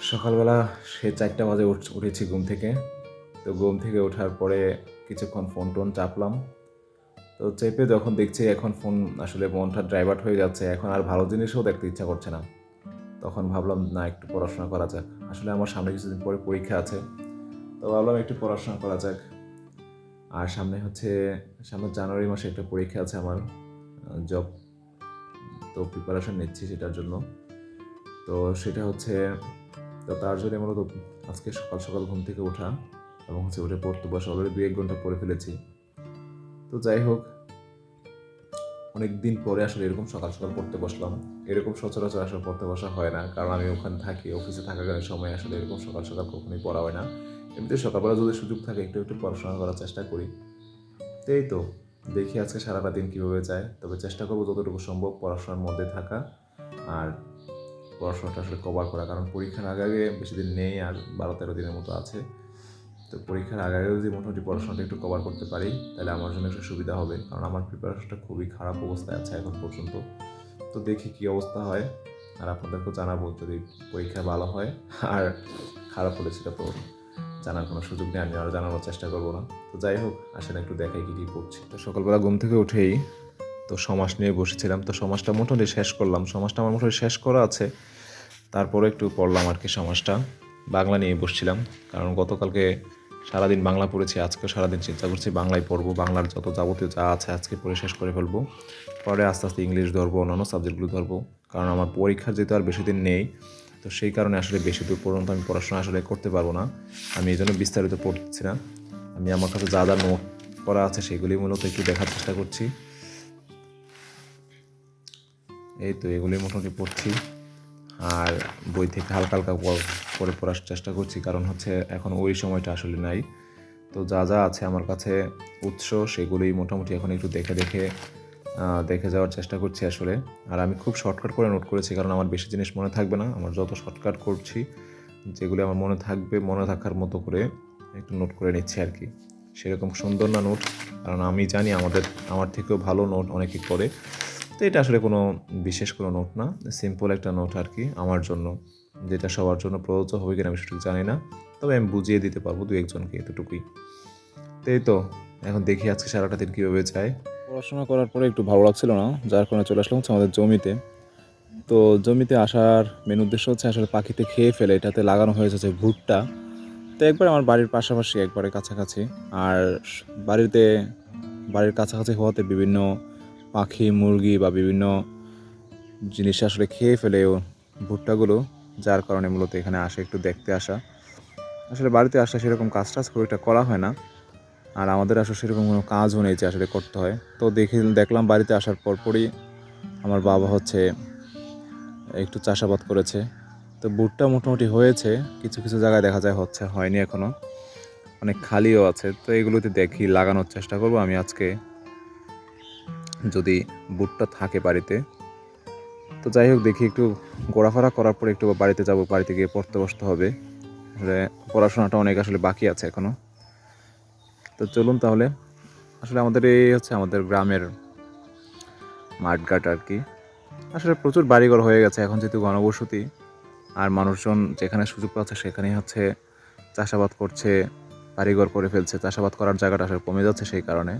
সকালবেলা সে চারটা বাজে উঠ- উঠেছি ঘুম থেকে। তো ঘুম থেকে ওঠার পরে কিছুক্ষণ ফোন টোন চাপলাম। তো চেপে যখন দেখছি এখন ফোন আসলে মনটা ড্রাইভার্ট হয়ে যাচ্ছে, এখন আর ভালো জিনিসও দেখতে ইচ্ছা করছে না। তখন ভাবলাম, না, একটু পড়াশোনা করা যাক। আসলে আমার সামনে কিছুদিন পরে পরীক্ষা আছে। তো ভাবলাম একটু পড়াশোনা করা যাক। আর সামনে হচ্ছে, সামনে জানুয়ারি মাসে একটা পরীক্ষা আছে আমার জব তো প্রিপারেশন নিচ্ছি সেটার জন্য। তো সেটা হচ্ছে তো তার জন্য মূলত আজকে সকাল সকাল ঘুম থেকে ওঠা এবং হচ্ছে উঠে পড়তে বসা অলরেডি দুই এক ঘণ্টা পড়ে ফেলেছি। তো যাই হোক, অনেক দিন পরে আসলে এরকম সকাল সকাল পড়তে বসলাম। এরকম সচরাচর আসলে পড়তে বসা হয় না, কারণ আমি ওখানে থাকি, অফিসে থাকাকালীন সময় আসলে এরকম সকাল সকাল কখনোই পড়া হয় না। এমনিতে সকালবেলা যদি সুযোগ থাকে, একটু একটু পড়াশোনা করার চেষ্টা করি। তো এই তো, দেখি আজকে সারাটা দিন কীভাবে যায়। তবে চেষ্টা করব যতটুকু সম্ভব পড়াশোনার মধ্যে থাকা। আর পড়াশোনাটা আসলে কভার করা। কারণ পরীক্ষার আগে আগে বেশি দিন নেই আর বারো তেরো দিনের মতো আছে। তো পরীক্ষার আগে আগে যদি মোটামুটি পড়াশোনাটা একটু কভার করতে পারি, তাহলে আমার জন্য একটু সুবিধা হবে। কারণ আমার প্রিপারেশনটা খুবই খারাপ অবস্থায় আছে এখন পর্যন্ত। তো দেখি কী অবস্থা হয়। আর আপনাদেরকেও জানাব যদি পরীক্ষা ভালো হয় আর খারাপ হলে সেটা তো জানার কোনো সুযোগ নেই, আমি আর জানানোর চেষ্টা করব না। তো যাই হোক, আসেন একটু দেখাই কি কী পড়ছি তো সকালবেলা ঘুম থেকে উঠেই তো সমাজ নিয়ে বসেছিলাম। তো সমাজটা মোটামুটি শেষ করলাম। সমাজটা আমার মোটামুটি শেষ করা আছে। তারপরে একটু পড়লাম আর কি সমাজটা। বাংলা নিয়ে বসছিলাম, কারণ গতকালকে সারাদিন বাংলা পড়েছি, আজকেও সারাদিন চিন্তা করছি বাংলায় পড়ব, বাংলার যত যাবতীয় যা আছে আজকে পড়ে শেষ করে ফেলব। পরে আস্তে আস্তে ইংলিশ ধরবো, অন্যান্য সাবজেক্টগুলো ধরবো, কারণ আমার পরীক্ষার যেহেতু আর বেশি দিন নেই, তো সেই কারণে আসলে বেশি দূর পর্যন্ত আমি পড়াশোনা আসলে করতে পারব না। আমি এই জন্য বিস্তারিত পড়ছি না। আমি আমার কাছে যা যা নোট করা আছে সেগুলি মূলত একটু দেখার চেষ্টা করছি। এই তো এগুলি মোটামুটি পড়ছি। আর বই থেকে হালকা হালকা করে পড়ার চেষ্টা করছি, কারণ হচ্ছে এখন ওই সময়টা আসলে নাই। তো যা যা আছে আমার কাছে উৎস, সেগুলোই মোটামুটি এখন একটু দেখে দেখে দেখে যাওয়ার চেষ্টা করছি আসলে। আর আমি খুব শর্টকাট করে নোট করেছি, কারণ আমার বেশি জিনিস মনে থাকবে না। আমার যত শর্টকাট করছি, যেগুলি আমার মনে থাকবে, মনে থাকার মতো করে একটু নোট করে নিচ্ছি আর কি। সেরকম সুন্দর না নোট কারণ আমি জানি আমাদের, আমার থেকেও ভালো নোট অনেকে করে। তো এটা আসলে কোনো বিশেষ কোনো নোট না। সিম্পল একটা নোট আর কি আমার জন্য, যেটা সবার জন্য প্রযোজ্য হবে কিনা আমি সেটুকু জানি না। তবে আমি বুঝিয়ে দিতে পারব দু একজনকে এতটুকুই। তো এই তো, এখন দেখি আজকে সারাটা দিন কীভাবে যায়। পড়াশোনা করার পরে একটু ভালো লাগছিল না, যার কারণে চলে আসলাম হচ্ছে আমাদের জমিতে। তো জমিতে আসার মেন উদ্দেশ্য হচ্ছে আসলে পাখিতে খেয়ে ফেলে, এটাতে লাগানো হয়েছে হচ্ছে ভুট্টা। তো একবার আমার বাড়ির পাশাপাশি একবারে কাছাকাছি। আর বাড়িতে, বাড়ির কাছাকাছি হওয়াতে বিভিন্ন পাখি, মুরগি বা বিভিন্ন জিনিস আসলে খেয়ে ফেলে ভুট্টাগুলো, যার কারণে মূলত এখানে আসে একটু দেখতে আসা। আসলে বাড়িতে আসা সেরকম কাজ টাজ খুব একটা করা হয় না। আর আমাদের আসলে সেরকম কোনো কাজও নেই যে আসলে করতে হয়। তো দেখে দেখলাম বাড়িতে আসার পরপরই আমার বাবা হচ্ছে একটু চাষাবাদ করেছে। তো বুটটা মোটামুটি হয়েছে, কিছু কিছু জায়গায় দেখা যায় হচ্ছে, হয়নি এখনও অনেক খালিও আছে। তো এগুলোতে দেখি, লাগানোর চেষ্টা করব। আমি আজকে যদি বুটটা থাকে বাড়িতে। তো যাই হোক, দেখি একটু ঘোরাফেরা করার পরে একটু বাড়িতে যাব, বাড়িতে গিয়ে পড়তে বসতে হবে। আসলে পড়াশোনাটা অনেক আসলে বাকি আছে এখনও তো চলুন তাহলে, আসলে আমাদের এই হচ্ছে আমাদের গ্রামের মাঠঘাট আর কি। আসলে প্রচুর বাড়িঘর হয়ে গেছে, এখন যেহেতু গণবসতি, আর মানুষজন যেখানে সুযোগ পাচ্ছে সেখানেই হচ্ছে চাষাবাদ করছে, বাড়িঘর করে ফেলছে। চাষাবাদ করার জায়গাটা আসলে কমে যাচ্ছে সেই কারণে।